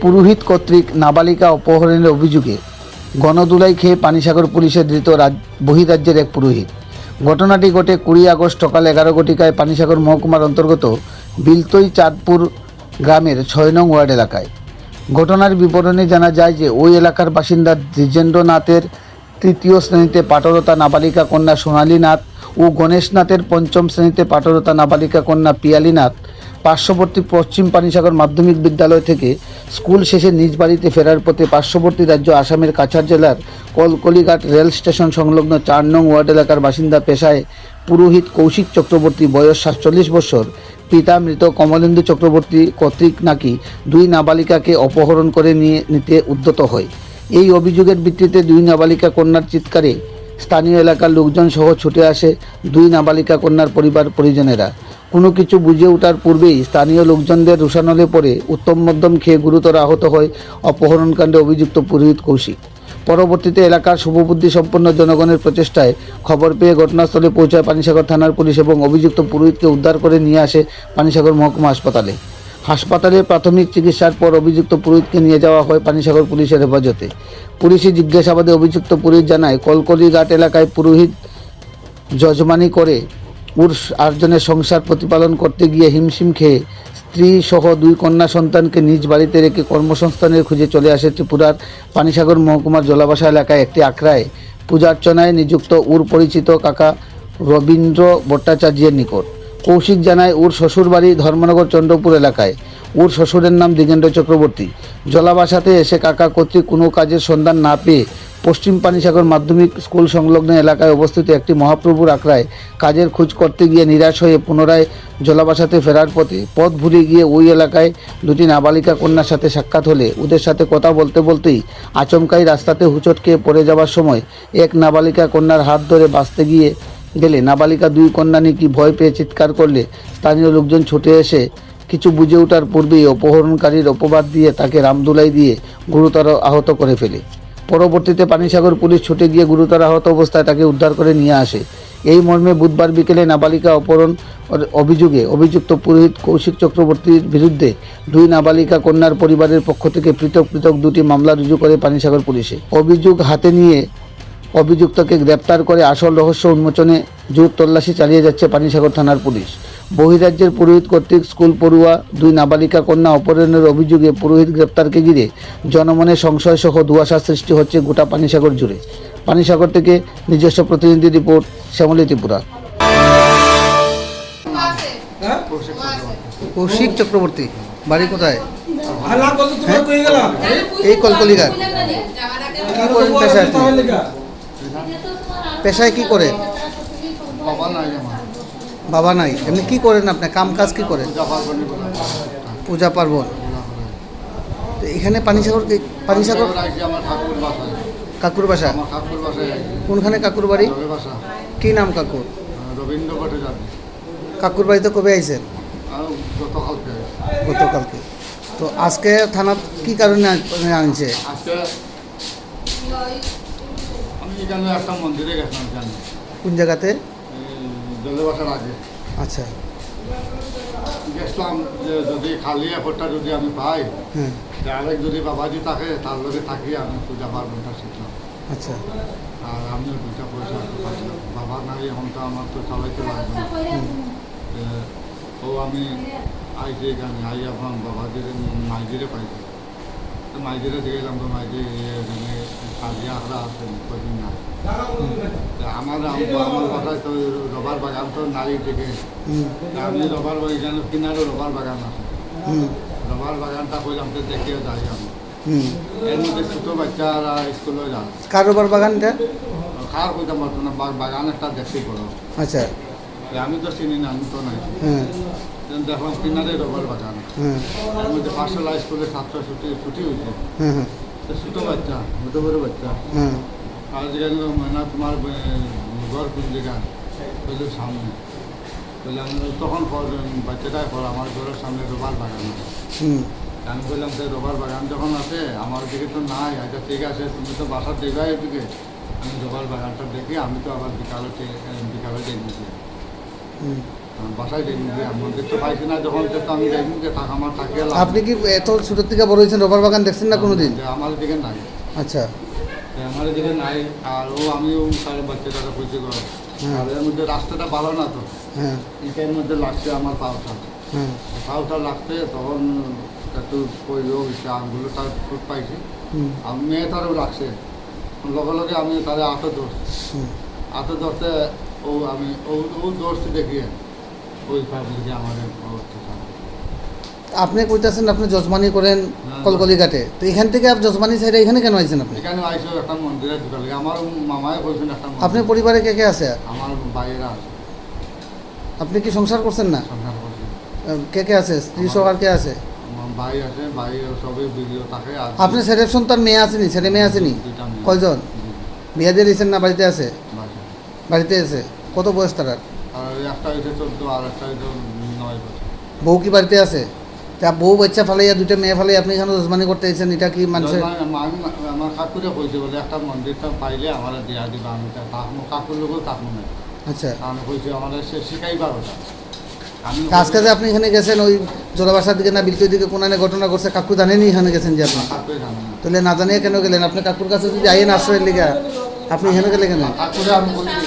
পুরোহিত কর্তৃক নাবালিকা অপহরণের অভিযোগে গণদুলাই খেয়ে পানিসাগর পুলিশের ধৃত রাজ- বহিরাজ্যের এক পুরোহিত। ঘটনাটি ঘটে কুড়ি আগস্ট সকাল এগারো ঘটিকায় পানিসাগর মহকুমার অন্তর্গত বিলতই চাঁদপুর গ্রামের ছয় নং ওয়ার্ড এলাকায়। ঘটনার বিবরণে জানা যায় যে ওই এলাকার বাসিন্দা দ্বিজেন্দ্রনাথের তৃতীয় শ্রেণীতে পাটরতা নাবালিকা কন্যা সোনালী নাথ ও গণেশ নাথের পঞ্চম শ্রেণীতে পাটরতা নাবালিকা কন্যা পিয়ালী নাথ পার্শ্ববর্তী পশ্চিম পানিসাগর মাধ্যমিক বিদ্যালয় থেকে স্কুল শেষে নিজ বাড়িতে ফেরার পথে পার্শ্ববর্তী রাজ্য আসামের কাছাড় জেলার কলকলিঘাট রেল স্টেশন সংলগ্ন চার নং ওয়ার্ড এলাকার বাসিন্দা পেশায় পুরোহিত কৌশিক চক্রবর্তী বয়স সাতচল্লিশ বছর, পিতা মৃত কমলেন্দু চক্রবর্তী কর্তৃক নাকি দুই নাবালিকাকে অপহরণ করে নিয়ে নিতে উদ্যত হয়। এই অভিযোগের ভিত্তিতে দুই নাবালিকা কন্যার চিৎকারে স্থানীয় এলাকার লোকজন সহ ছুটে আসে দুই নাবালিকা কন্যার পরিবার পরিজনেরা কোনো কিছু বুঝে ওঠার পূর্বেই স্থানীয় লোকজনদের রুষানলে পড়ে উত্তম মধ্যম খেয়ে গুরুতর আহত হয় অপহরণকাণ্ডে অভিযুক্ত পুরোহিত কৌশিক। পরবর্তীতে এলাকার শুভবুদ্ধি সম্পন্ন জনগণের প্রচেষ্টায় খবর পেয়ে ঘটনাস্থলে পৌঁছায় পানিসাগর থানার পুলিশ এবং অভিযুক্ত পুরোহিতকে উদ্ধার করে নিয়ে আসে পানিসাগর মহকুমা হাসপাতালে। হাসপাতালে প্রাথমিক চিকিৎসার পর অভিযুক্ত পুরোহিতকে নিয়ে যাওয়া হয় পানিসাগর পুলিশের হেফাজতে। পুলিশি জিজ্ঞাসাবাদে অভিযুক্ত পুরোহিত জানায় কলকলি ঘাট এলাকায় পুরোহিত যজমানি করে উর্স আটজনের সংসার প্রতিপালন করতে গিয়ে হিমশিম খেয়ে স্ত্রী সহ দুই কন্যা সন্তানকে নিজ বাড়িতে রেখে কর্মসংস্থানের খুঁজে চলে আসে ত্রিপুরার পানিসাগর মহকুমার জলাবাসা এলাকায় একটি আখড়ায়। পূজার্চনায় নিযুক্ত উর পরিচিত কাকা রবীন্দ্র ভট্টাচার্যের নিকট। কৌশিক জানায় ওর শ্বশুরবাড়ি ধর্মনগর চন্দ্রপুর এলাকায়। ওর শ্বশুরের নাম দিগেন্দ্র চক্রবর্তী। জলাবাসাতে এসে কাকা কর্তৃক কোনো কাজের সন্ধান না পেয়ে পশ্চিম পানিসাগর মাধ্যমিক স্কুল সংলগ্ন এলাকায় অবস্থিত একটি মহাপ্রভুর আখড়ায় কাজের খোঁজ করতে গিয়ে নিরাশ হয়ে পুনরায় জলাবাসাতে ফেরার পথে পথ ভুলে গিয়ে ওই এলাকায় দুটি নাবালিকা কন্যার সাথে সাক্ষাৎ হলে ওদের সাথে কথা বলতে বলতেই আচমকাই রাস্তাতে হুচট খেয়ে পড়ে যাওয়ার সময় এক নাবালিকা কন্যার হাত ধরে বাঁচতে গিয়ে গেলে নাবালিকা দুই কন্যা নাকি ভয় পেয়ে চিৎকার করলে স্থানীয় লোকজন ছুটে এসে কিছু বুঝে ওঠার পূর্বেই অপহরণকারীর অপবাদ দিয়ে তাকে রামদুলাই দিয়ে গুরুতর আহত করে ফেলে। পরবর্তীতে পানিসাগর পুলিশ ছুটে গিয়ে গুরুতর আহত অবস্থায় তাকে উদ্ধার করে নিয়ে আসে। এই মর্মে বুধবার বিকেলে নাবালিকা অপহরণ অভিযোগে অভিযুক্ত পুরোহিত কৌশিক চক্রবর্তীর বিরুদ্ধে দুই নাবালিকা কন্যার পরিবারের পক্ষ থেকে পৃথক পৃথক দুটি মামলা রুজু করে পানিসাগর পুলিশে। অভিযোগ হাতে নিয়ে অভিযুক্তকে গ্রেপ্তার করে আসল রহস্য উন্মোচনে জোর তল্লাশি চালিয়ে যাচ্ছে পানিসাগর থানার পুলিশ। বহিরাজ্যের পুরোহিত কর্তৃক স্কুল পড়ুয়া দুই নাবালিকা কন্যা অপহরণের অভিযোগে পুরোহিত গ্রেপ্তারকে ঘিরে জনমনে সংশয় সহ দুয়াশা সৃষ্টি হচ্ছে গোটা পানিসাগর জুড়ে। পানিসাগর থেকে নিজস্ব প্রতিনিধি রিপোর্ট শ্যামলী ত্রিপুরা। কৌশিক চক্রবর্তী বাড়ি কোথায়? এই কি করেন পেশায় কি করেন বাবা নাই আমার বাবা নাই। এমনি কি করেন আপনি? কাম কাজ কি করেন? পূজা পার্বণী। তো এখানে পানিসাগর কি- পানিসাগর কাকুর বাসা। কোনখানে কাকুর বাড়ি? কি নাম কাকুর? কাকুর বাড়িতে কবে আইছেন? গতকালকে। তো আজকে থানা কি কারণে আনছে? গেছিলাম এখানে কোন জায়গাতে? জলে বাসার আগে। আচ্ছা। গেছিলাম যে যদি খালি এফোর্টটা যদি আমি পাই হ্যাঁ। আরেক যদি বাবাজি থাকে তার লগে থাকি আমি পূজা পার্বণটা শিখলাম। আচ্ছা। আর আমিও দুইটা পয়সা পাইলাম বাবা নাই এখন তো আমার তো চালাইতে না। ও আমি আইছি এখানে আই এখন বাবাজির মাইজিরে পাইছি। মাইজি এখানে কাজিয়া আখড়া আছে কদিন না তা আমার আম- আমার বাসায় তো রবার বাগান তো নাই থেকে আমি রবার বাগান কিনারে রবার বাগান আছে। রবার বাগানটা কইলাম তো দেখে যাই আমি। এর মধ্যে ছোটো বাচ্চারা স্কুলে যায়। কারোবার বাগানটা? খাওয়ার কইতাম পারতো না বাগান একটা দেখতে করো আচ্ছা। আমি তো চিনি না আমি তো নাই। হ্যাঁ। দেখলাম কিনারে রবার বাগান এর মধ্যে পাঁচশোলা স্কুলে ছাত্র ছুটি ছুটি হয়েছে হ্যাঁ হ্যাঁ তো ছোটো বাচ্চা ছোট বড় বাচ্চা আর যেখানে ময়না তোমার ঘর কোন জায়গা বলল সামনে বললাম তখন বাচ্চাটাই কর আমার ঘরের সামনে রবার বাগান হুম। আমি বললাম যে রবার বাগান যখন আছে আমার দিকে তো নাই আচ্ছা ঠিক আছে তুমি তো বাসার দেখাই এদিকে আমি রবার বাগানটা দেখি আমি তো আবার বিকালে বিকালে দেখেছি আপনি কি এত ছোটোর থেকে বড় হয়েছেন রবার বাগান দেখছেন না কোনোদিন? আমার দিকে নাই। আচ্ছা। আমার দিকে নাই আর ও আমিও তার বাচ্চাটাকে বুঝতে পারো হুম। আর এর মধ্যে রাস্তাটা ভালো না তো। হ্যাঁ। এটার মধ্যে লাগছে আমার পাওটা হ্যাঁ। পাওটা লাগছে তখন একটু পড়ল হয়েছে আঙুলো তার ফুট পাইছি। আমি মেয়েটারও লাগছে। লগে লগে আমি তারে আতো ধরছি। আতো ধরতে ও আমি ও ও ধরছি দেখিয়ে। ওই পাবলিকে আমাদের আপনি কইতাছেন আপনি যজমানি করেন হ্যাঁ। কলকলি ঘাটে তো এখান থেকে আপনি যজমানি সাইডে এখানে কেন আইছেন আপনি? এখানে আইসো একটা মন্দিরের দোকান লাগে। আমার মামায় বলছেন একটা মন্দির। আপনার পরিবারে কে কে আছে? আমার বাইরেরা আছে। আপনি কি সংসার করছেন না? সন্ধান করছে। আহ, কে কে আছে? স্ত্রী সহ আর কে আছে? ভাই আছে ভাই সবই ভিডিও থাকে আর আপনি ছেলের সন্তান মেয়ে আসেনি ছেলে মেয়ে দুইটা মেয়ে। কয়জন? বিয়ে দিয়ে দিয়েছেন না বাড়িতে আছে? বাড়িতে আছে। কত বয়স তার একটা হইছে চোদ্দ আর একটা হইছে নয় বছর। বউ কি বাড়িতে আছে? তা বউ বাচ্চা ফালাইয়া দুইটা মেয়ে ফালাই আপনি এখানে যজমানি করতে এসেছেন এটা কি মানুষের আমার কাকুরে কইছে বলে একটা মন্দিরটা পাইলে আমার দিয়া দিবা আমি কাকুর লোকও তাকমো না আচ্ছা। আমি কইছে আমার সে শিখাইবার ওটা। আজকে যে আপনি এখানে গেছেন ওই জোড়াবাসার দিকে না বিলতুর দিকে কোনানে ঘটনা করছে কাকু জানেনি এখানে গেছেন যে আপনি? কাকুরে তাহলে না জানিয়ে কেন গেলেন? আপনি কাকুর কাছে যদি আইন আশ্রয়ের লিগা আপনি এখানে গেলে কেন? ঠাকুরে আমি বলছি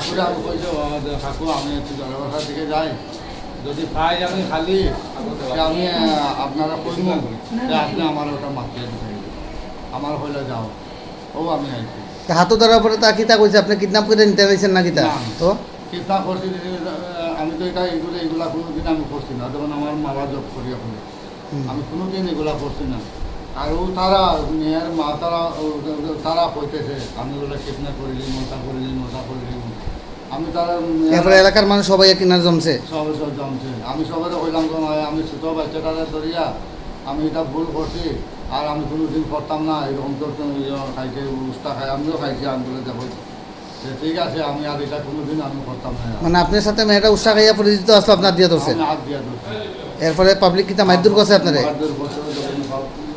ঠাকুরে আমি কইছে ও কাকু আমি একটু জলবাসার দিকে যাই। যদি পাই আমি খালি আমি আপনারা কইব যে আপনি আমার ওটা মাতিয়ে দিবেন। আমার হইলে যাও ও আমি আইছি। হাতো ধরার পরে তা কিতা কইছে? আপনি কিডন্যাপ করে নিতে পারছেন না কিতা তো? কিতা করছি আমি তো এটা এগুলো এগুলা কোনোদিন আমি করছি না। যেমন আমার মামা জব করি এখন। আমি কোনোদিন এগুলা করছি না। আর ও তারা মেয়ের মা তারা তারা কইতেছে আমি ওগুলো কিডন্যাপ করিলি মজা করিলি মজা করিলি। আমি তারা মেয়ের- এরপরে এলাকার মানুষ সবাই কিনার জমছে। সবাই সব জমছে। আমি সবাই কইলাম গো মায়, আমি ছোটো বাচ্চাটারে ধরিয়া আমি এটা ভুল করছি আর আমি কোনোদিন করতাম না এরকম তো তো ইয়ে খাইছে উস্তা খাই আমিও খাইছি আমি বলে দেখো। ঠিক আছে আমি আর এটা কোনোদিন আমি করতাম না। মানে আপনার সাথে মেয়েটা উৎসাহ খাইয়া পরিচিত আসলো আপনার দিয়ে ধরছে? এরপরে পাবলিক কিতা মারধর করছে আপনারে?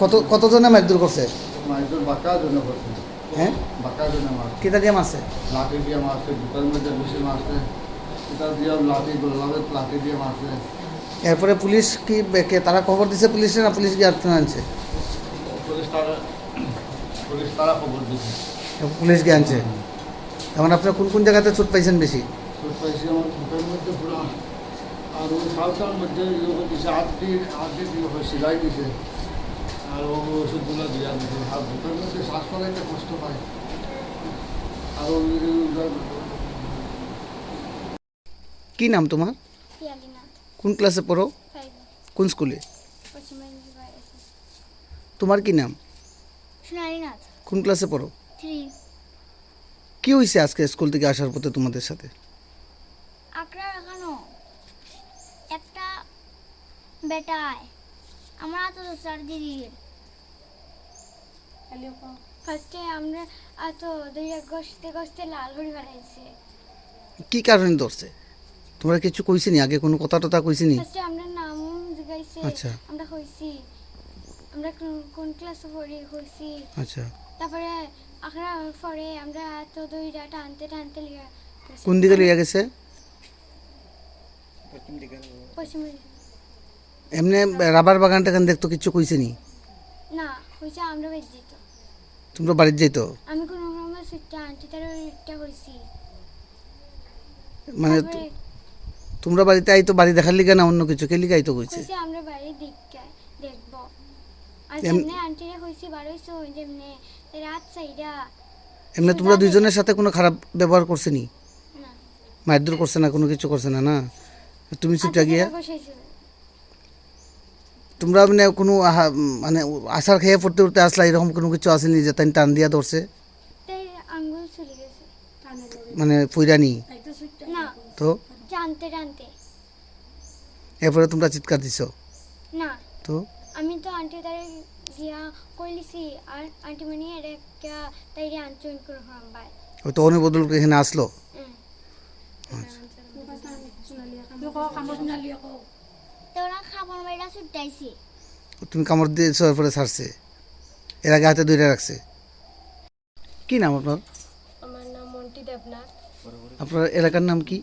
কত কতজনে মারধর করছে? মারধর বাঁকার জন্য করছে। হ্যাঁ? বাঁকার কিতা দিয়ে মারছে লাঠি দিয়ে মারছে দুটার মধ্যে বসে মারছে এটা দিয়ে লাঠি গোলাপের লাঠি দিয়ে মারছে এরপরে পুলিশ কি কে তারা খবর দিছে পুলিশে না পুলিশ গিয়ে আটকে আনছে? পুলিশ তারা পুলিশ তারা খবর দিচ্ছে পুলিশ গিয়ে আনছে? এখন আপনার কোন কোন জায়গাতে ছুট পাইছেন বেশি? সুট পাইছি আমার বুকের মধ্যে পুরো। আর ওই সাউটার মধ্যে দিছে হাত দিয়ে হাত দিয়ে দিয়ে সেলাই দিছে। আর ও ওষুধগুলো দিয়া আর বুকের মধ্যে শ্বাস করাইতে কষ্ট পায়। আর কি নাম তোমার কোন ক্লাসে পড়ো কোন স্কুলে? তোমার কি নাম? কোন ক্লাসে পড়ো কি হয়েছে আজকে স্কুল থেকে আসার পথে তোমাদের সাথে? আকরা একটা বেটায় আমরা তো স্যার দিদির ফার্স্টে আমরা এত দুই এক গসতে গসতে লাল হরি ফেলাইছে কি কারণে ধরছে? তোমরা কিছু কইছি নি আগে কোনো কথা টথা কইছি নি ফার্স্টে আমরা নাম জিগাইছে আচ্ছা। আমরা হইছি আমরা কোন- কোন ক্লাসে পড়ি হইছি। আচ্ছা। তারপরে আকরা পরে আমরা দুইটা টানতে টানতে লিয়া কোন দিকে লিয়ে গেছে? পশ্চিম এমনি রাবার বাগান টাগান দেখতো কিছু কইছে নি না হয়েছে আমরা বেশ যেত তোমরা বাড়ির যাইতো? আমি কোনো রকমের সুটটা আনটি তার একটা হয়েছি মানে তোমরা বাড়িতে আইতো বাড়ি দেখার লিগে না অন্য কিছু? কে লিগে আইতো কইছে? হয়েছে আমরা বাড়ির দিককে দেখব। আর এম- যেমনি আন্টিরে হয়েছে বারোইছো যেমনি রাত সাইডা এমনি তোমরা দুইজনের সাথে কোনো খারাপ ব্যবহার করছে নি? না। মারধর করছে না কোনো কিছু করছে না না? তুমি ছুটে গিয়া বসাইছিল তোমরা মানে কোনো আহা- মানে আশার খেয়ে পড়তে পড়তে আসলা এরকম কোনো কিছু আসেনি যে তাই টান দিয়া ধরছে? তাই আঙ্গুল চলে গেছে মানে ফুইরানি? তো? টানতে টানতে। এরপরে তোমরা চিৎকার দিছ? না। তো? আমি তো আন্টি তার গিয়া কইলিছি আর আন্টি মানে এটা একটা তাই আনচন করে ভাই ওই তো অনেক বদল এখানে আসলো? তো ওরা খাবার বাইরা ছুটাইছি তুমি কামড় দিয়েছ এরপরে ছাড়ছে। এর আগে হাতে ধরে রাখছে। কি নাম আপনার? আমার নাম মন্টি দেবনাথ। আপনার এলাকার নাম কি?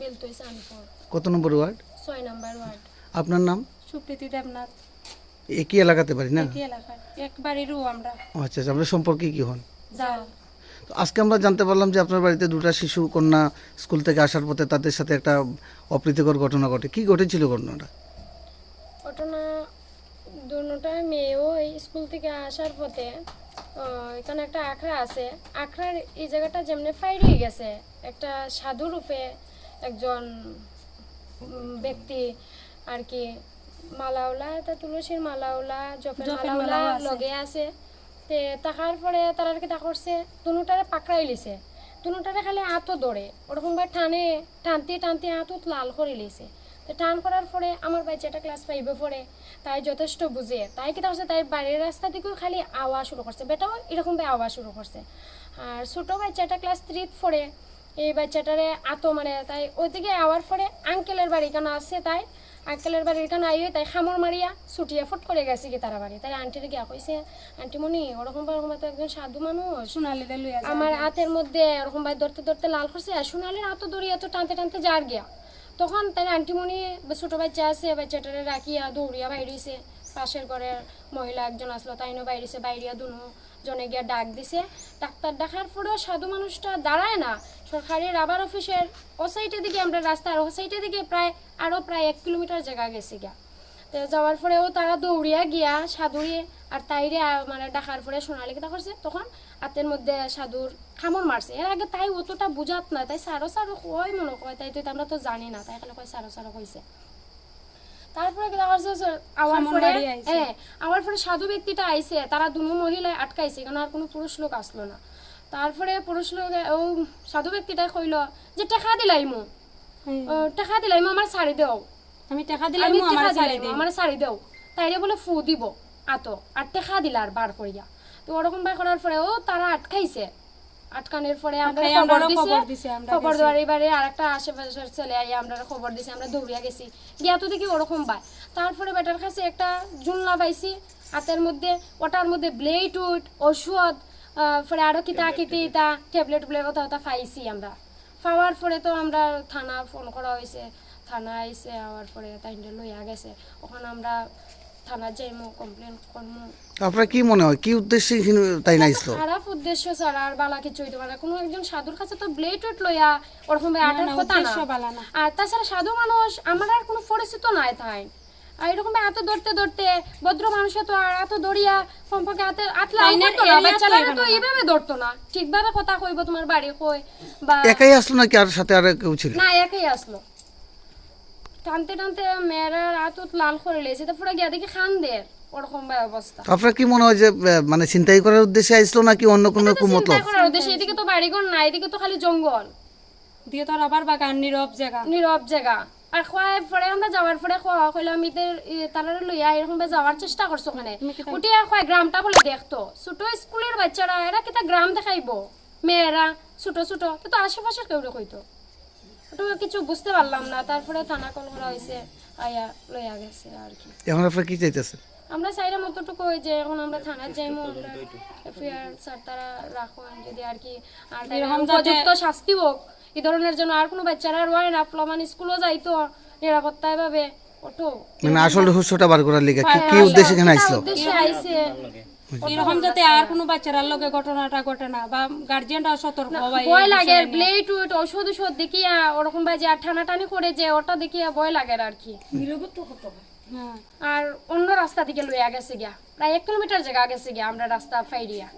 বেলতই সানপুর কত নম্বর ওয়ার্ড? ছয় নাম্বার ওয়ার্ড। আপনার নাম? সুপ্রীতি দেবনাথ। একই এলাকাতে পারি না? একই আমরা। আচ্ছা আচ্ছা আপনার সম্পর্কে কি হন? যাও। তো আজকে আমরা জানতে পারলাম যে আপনার বাড়িতে দুটো শিশু কন্যা স্কুল থেকে আসার পথে তাদের সাথে একটা অপ্রীতিকর ঘটনা ঘটে। কি ঘটেছিল ঘটনাটা? ঘটনা দুটা মেয়েও এই স্কুল থেকে আসার পথে আহ, এখানে একটা আখড়া আছে। আখড়ার এই জায়গাটা যেমনি ফাইরিয়ে গেছে একটা সাধু রূপে একজন ব্যক্তি আর কি মালাওলা তা তুলসীর মালাওলা জফের মালাওলা লগে আছে। তে তাকার পরে কি তা করছে দুটারে পাকড়াই লিছে। দুটারে খালি আতো দৌড়ে ভাবে টানে, টানতে টানতে আতত লাল করে লিছে। তো টান করার পরে আমার বাচ্চাটা ক্লাস ফাইভে পড়ে, তাই যথেষ্ট বুঝে। তাই কি করছে তাই বাড়ির রাস্তা থেকেও খালি আওয়াজ শুরু করছে। বেটাও এরকম ভাবে আওয়াজ শুরু করছে। আর ছোট বাচ্চাটা ক্লাস থ্রিত পড়ে, এই বাচ্চাটারে আতো মানে তাই ওইদিকে আওয়ার পরে আঙ্কেলের বাড়ি কেন আছে তাই আঙ্কেলের বাড়ির কেন আইয়ে তাই খামর মারিয়া ছুটিয়া ফুট করে গেছে কি তারা বাড়ি। তাই আন্টিরে গিয়া কইছে আন্টি মনি ওরকম ওরকম তো একজন সাধু মানুষ। লইয়া আমার হাতের মধ্যে এরকম ভাই ধরতে ধরতে লাল করছে আর সোনালির হাতও দড়িয়া তো টানতে টানতে যার গিয়া। তখন তাই আন্টিমণি ছোট বাচ্চা আছে বাচ্চাটারে রাখিয়া দৌড়িয়া বাইরিছে। পাশের ঘরের মহিলা একজন আসলো তাইনও বাইরেছে বাইরিয়া দুনো জনে গিয়া ডাক দিছে। ডাক্তার দেখার পরেও সাধু মানুষটা দাঁড়ায় না। সরকারি রাবার অফিসের ও দিকে আমরা রাস্তার ও দিকে প্রায় আরও প্রায় এক কিলোমিটার জায়গা গেছি তো যাওয়ার পরেও তারা দৌড়িয়া গিয়া সাধুরে আর তাইরে মানে ডাকার পরে করছে তখন হাতের মধ্যে সাধুর খামর মারছে। এর আগে তাই অতটা বুঝাত না তাই সারো সারো কয় মনে কয় তাই তো আমরা তো জানি না তাই খালি কয় সারো সারো কইছে। তারপরে আওয়ার পরে হ্যাঁ আওয়ার পরে সাধু ব্যক্তিটা আইছে তারা দুনো মহিলায় আটকাইছে কারণ আর কোনো পুরুষ লোক আসলো না। তারপরে পুরুষ লোক ও সাধু ব্যক্তিটা কইলো যে টাকা দিলাইমু ও, টাকা দিলাইমু আমার শাড়ি দেও। আমি টাকা দিলাম আমি আমার দিলাম দিই। আমার শাড়ি দেও। তাইরে বলে ফু দিব আতো আর টেকা দিলার বার করিয়া তো ওরকম বার করার পরে ও তারা আটকাইছে। আটকানোর পরে আমরা খবর দিছে খবর। দেওয়ার এবারে আর একটা আশেপাশের ছেলে আইয়া আমরা খবর দিছি আমরা দৌড়িয়া গেছি। গিয়া তো দেখি ওরকম পায় তারপরে বেটার কাছে একটা জুনলা পাইছি। হাতের মধ্যে ওটার মধ্যে ব্লেড উড ওষুধ পরে আরও কিতা কিতি তা ট্যাবলেট ট্যাবলেট ওটা ওটা পাইছি আমরা। পাওয়ার পরে তো আমরা থানা ফোন করা হয়েছে থানা আইসে আওয়ার পরে তাইন্ডে লইয়া গেছে। ওখানে আমরা থানা যাইমু কমপ্লেন করমু। আপনার কি মনে হয়? কি উদ্দেশ্যে এখানে তাই না আসলো খারাপ উদ্দেশ্য ছাড়া আর বালা কিছু হইতে পারে। কোনো একজন সাধুর কাছে তো ব্লেড উড লইয়া ওরকম আটার কথা বালা না। আর তাছাড়া সাধু মানুষ আমার আর কোনো পরিচিত নাই তাই। আর এরকম এত ধরতে ধরতে ভদ্র মানুষে তো আর এত দড়িয়া সম্পর্কে হাতে আতলা তো তো। এইভাবে ধরতো না। ঠিকভাবে কথা কইব তোমার বাড়ি কই বা একাই আসলো নাকি আর সাথে আর কেউ ছিল? না একাই আসলো। টানতে টানতে মেয়েরা রাত লাল করে লেছে তারপরে গিয়া দেখি খান্দের ওরকম অবস্থা। তো আপনার কি মনে হয় যে মানে চিন্তাই করার উদ্দেশ্যে আসলো নাকি অন্য কোনো এটা তো কুমতলব? করার উদ্দেশ্যে এদিকে তো বাড়িঘর নাই এদিকে তো খালি জঙ্গল। দিয়ে তোর আবার বাগান নীরব জায়গা। নীরব জায়গা। আর খোয়ার পরে আমরা যাওয়ার পরে খোয়া কইলাম ইদের তারা লইয়া এরকম যাওয়ার চেষ্টা করছ ওখানে উঠে আর খোয়া গ্রামটা বলে দেখতো। ছোট স্কুলের বাচ্চারা এরা কিতা গ্রাম দেখাইবো? মেয়েরা ছোট ছোট। কিন্তু আশেপাশের কেউ কইতো? ওটা কিছু বুঝতে পারলাম না। তারপরে থানা কল করা হয়েছে আয়া লইয়া গেছে আর কি। এখন আপনার কি চাইতেছেন? আমরা চাইলাম অতটুকু ওই যে এখন আমরা থানায় যাইমু আমরা এফআইআর স্যার তারা রাখুন। যদি আর কি আর তাই উপযুক্ত শাস্তি হোক এই ধরনের জন্য আর কোনো বাচ্চারা আর হয় না। ফলমান স্কুলও যাইতো নিরাপত্তায় ভাবে ওটো মানে আসল রহস্যটা বার করার লিগে কি কি উদ্দেশ্যে এখানে উদ্দেশ্যে আইছে এরকম যাতে আর কোনো বাচ্চারার লগে ঘটনাটা ঘটে না বা গার্জিয়ানরা সতর্ক হয় ভয় লাগে ব্লেড উইট ওষুধ ওষুধ দেখিয়া ওরকম বাজে আর টানাটানি করে যে ওটা দেখিয়া ভয় লাগে আর কি। হ্যাঁ আর অন্য রাস্তা দিকে লইয়া গেছে গিয়া। প্রায় এক কিলোমিটার জায়গা গেছে গিয়া আমরা রাস্তা ফাইরিয়া।